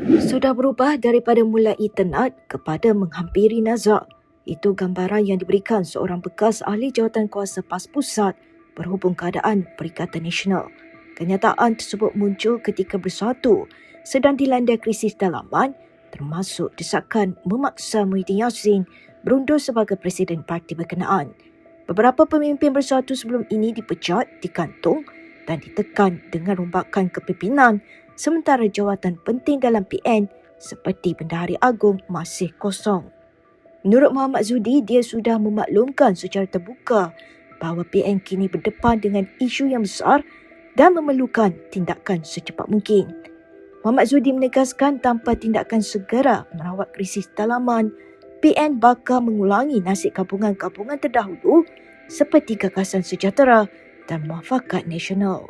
Sudah berubah daripada mulai tenat kepada menghampiri nazak. Itu gambaran yang diberikan seorang bekas ahli jawatan kuasa PAS Pusat berhubung keadaan Perikatan Nasional. Kenyataan tersebut muncul ketika bersatu sedang dilanda krisis dalaman termasuk desakan memaksa Muhyiddin Yassin berundur sebagai Presiden Parti berkenaan. Beberapa pemimpin bersatu sebelum ini dipecat, dikantung dan ditekan dengan rombakan kepimpinan sementara jawatan penting dalam PN seperti Bendahari Agung masih kosong. Menurut Muhammad Zudi, dia sudah memaklumkan secara terbuka bahawa PN kini berdepan dengan isu yang besar dan memerlukan tindakan secepat mungkin. Muhammad Zudi menegaskan tanpa tindakan segera merawat krisis dalaman, PN bakal mengulangi nasib gabungan-gabungan terdahulu seperti gagasan sejahtera dan muafakat nasional.